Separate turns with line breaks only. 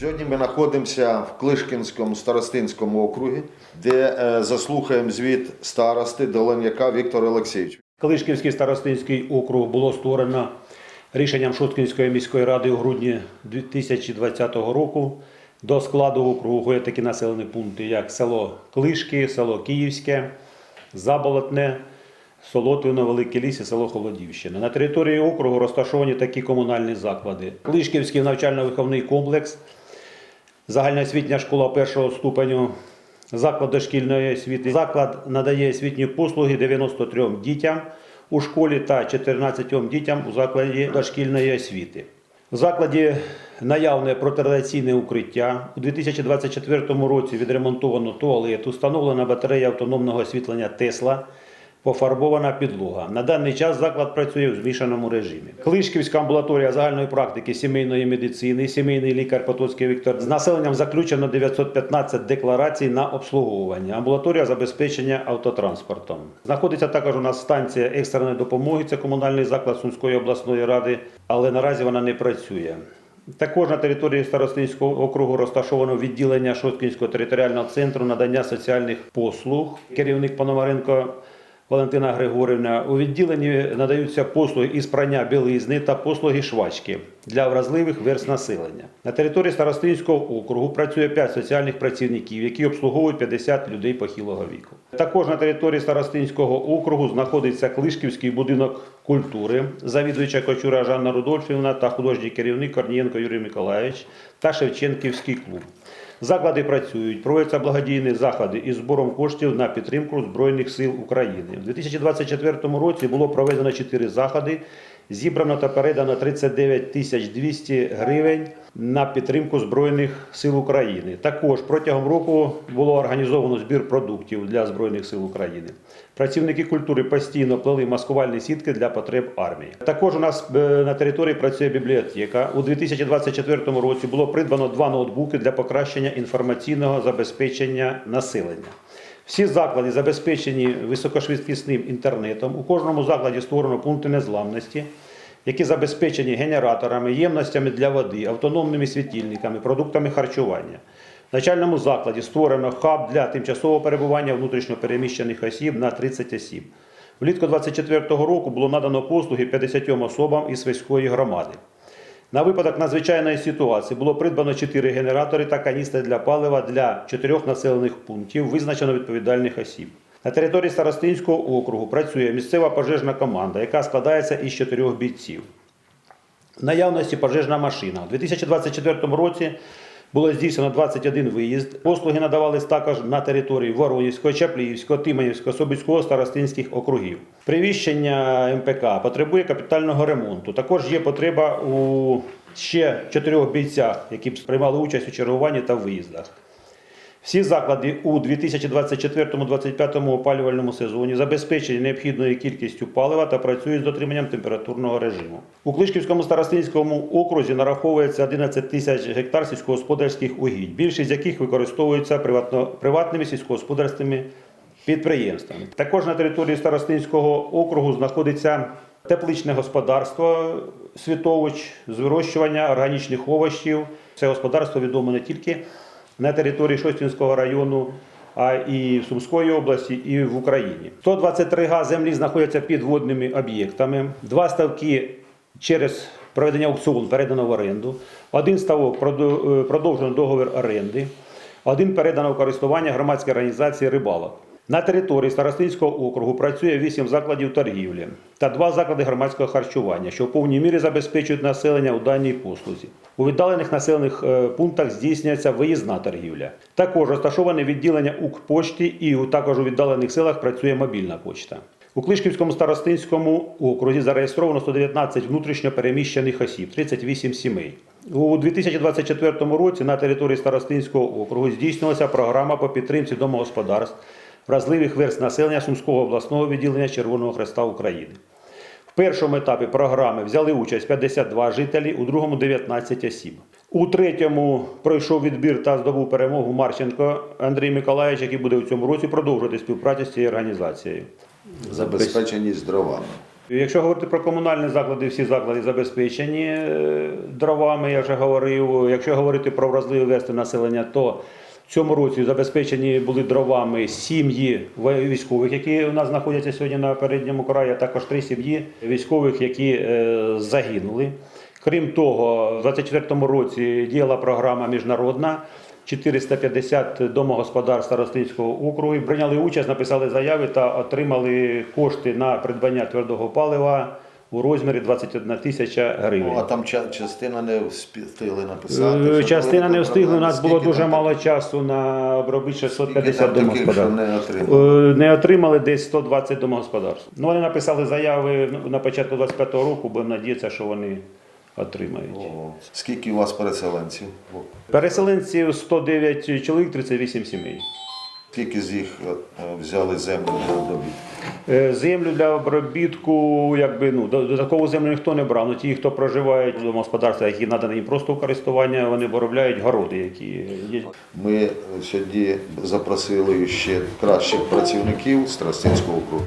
Сьогодні ми знаходимося в Клишкінському старостинському округі, де е, заслухаємо звіт старости Долоняка Віктора Олексійовича.
Калишківський старостинський округ було створено рішенням Шосткінської міської ради у грудні 2020 року. До складу округу входять такі населені пункти, як село Клишки, село Київське, Заболотне, Солотвино, Велике Ліс і село Холодівщина. На території округу розташовані такі комунальні заклади: Клишківський навчально-виховний комплекс, загальноосвітня школа першого ступеню, заклад дошкільної освіти. Заклад надає освітні послуги 93 дітям у школі та 14 дітям у закладі дошкільної освіти. В закладі наявне протирадіаційне укриття. У 2024 році відремонтовано туалет, установлена батарея автономного освітлення Тесла, пофарбована підлога. На даний час заклад працює в змішаному режимі. Клишківська амбулаторія загальної практики сімейної медицини, сімейний лікар Потоцький Віктор. З населенням заключено 915 декларацій на обслуговування. Амбулаторія забезпечення автотранспортом. Знаходиться також у нас станція екстреної допомоги. Це комунальний заклад Сумської обласної ради, але наразі вона не працює. Також на території Старостинського округу розташовано відділення Шосткінського територіального центру надання соціальних послуг. Керівник Пономаренко Валентина Григорівна. У відділенні надаються послуги із прання білизни та послуги швачки для вразливих верст населення. На території Старостинського округу працює 5 соціальних працівників, які обслуговують 50 людей похилого віку. Також на території Старостинського округу знаходиться Клишківський будинок культури, завідуюча Кочура Жанна Рудольфівна та художній керівник Корнієнко Юрій Миколаївич та Шевченківський клуб. Заклади працюють, проводяться благодійні заходи із збором коштів на підтримку Збройних сил України. У 2024 році було проведено 4 заходи. Зібрано та передано 39 тисяч 200 гривень на підтримку Збройних сил України. Також протягом року було організовано збір продуктів для Збройних сил України. Працівники культури постійно плели маскувальні сітки для потреб армії. Також у нас е, на території працює бібліотека. У 2024 році було придбано два ноутбуки для покращення інформаційного забезпечення населення. Всі заклади забезпечені високошвидкісним інтернетом. У кожному закладі створено пункти незламності, які забезпечені генераторами, ємностями для води, автономними світильниками, продуктами харчування. В начальному закладі створено хаб для тимчасового перебування внутрішньопереміщених осіб на 30 осіб. Влітку 2024 року було надано послуги 50 особам із Свиської громади. На випадок надзвичайної ситуації було придбано 4 генератори та каністри для палива для 4 населених пунктів, визначено відповідальних осіб. На території Старостинського округу працює місцева пожежна команда, яка складається із 4 бійців. Наявності пожежна машина. У 2024 році було здійснено 21 виїзд. Послуги надавались також на території Воронівського, Чапліївського, Тиманівського, Собицького, Старостинських округів. Приміщення МПК потребує капітального ремонту. Також є потреба у ще чотирьох бійцях, які приймали участь у чергуванні та виїздах. Всі заклади у 2024-2025 опалювальному сезоні забезпечені необхідною кількістю палива та працюють з дотриманням температурного режиму. У Клишківському старостинському окрузі нараховується 11 тисяч гектар сільськогосподарських угідь, більшість з яких використовуються приватними сільськогосподарськими підприємствами. Також на території старостинського округу знаходиться тепличне господарство Світович з вирощування органічних овочів. Це господарство відомо не тільки на території Шостінського району, а і в Сумської області, і в Україні. 123 га землі знаходяться під водними об'єктами. Два ставки через проведення аукціону передано в оренду. Один ставок е, продовжено договір оренди. Один передано в користування громадській організації рибалок. На території Старостинського округу працює 8 закладів торгівлі та 2 заклади громадського харчування, що в повній мірі забезпечують населення у даній послузі. У віддалених населених е, пунктах здійснюється виїзна торгівля. Також розташоване відділення Укрпочти і також у віддалених селах працює мобільна почта. У Клишківському старостинському окрузі зареєстровано 119 внутрішньо переміщених осіб, 38 сімей. У 2024 році на території Старостинського округу здійснилася програма по підтримці домогосподарств вразливих верст населення Сумського обласного відділення Червоного Хреста України. В першому етапі програми взяли участь 52 жителі, у другому 19 осіб. У третьому пройшов відбір та здобув перемогу Марченко Андрій Миколаївич, який буде у цьому році продовжувати співпрацю з цією організацією.
Забезпечені дровами.
Якщо говорити про комунальні заклади, всі заклади забезпечені е, дровами, я вже говорив. Якщо говорити про вразливі верстви населення, то цьому році забезпечені були дровами сім'ї військових, які у нас знаходяться сьогодні на передньому краї, а також три сім'ї військових, які е, загинули. Крім того, в 2024 році діяла програма міжнародна. 450 домогосподарств Старостинського округу прийняли участь, написали заяви та отримали кошти на придбання твердого палива у розмірі 21 тисяча гривень.
Ну, а там частина не встигли написати.
Е, Частина не встигла. У нас було дуже мало часу на обробити
скільки
650
там таких, що
домогосподарств.
не отримали?
Е, Не отримали десь 120 домогосподарств. Ну, вони написали заяви на початку 25-го року, будемо надіятися, що вони отримають.
О, Скільки у вас переселенців?
Переселенців 109 чоловік, 38 сімей.
Скільки з їх е, взяли землю для обробітку?
Е, Землю для обробітку, якби ну до- додаткову землю ніхто не брав. Ну ті, хто проживають в домогосподарствах, які надані їм просто у користування, вони обробляють городи, які є.
Ми сьогодні запросили ще кращих працівників з Тростинського округу.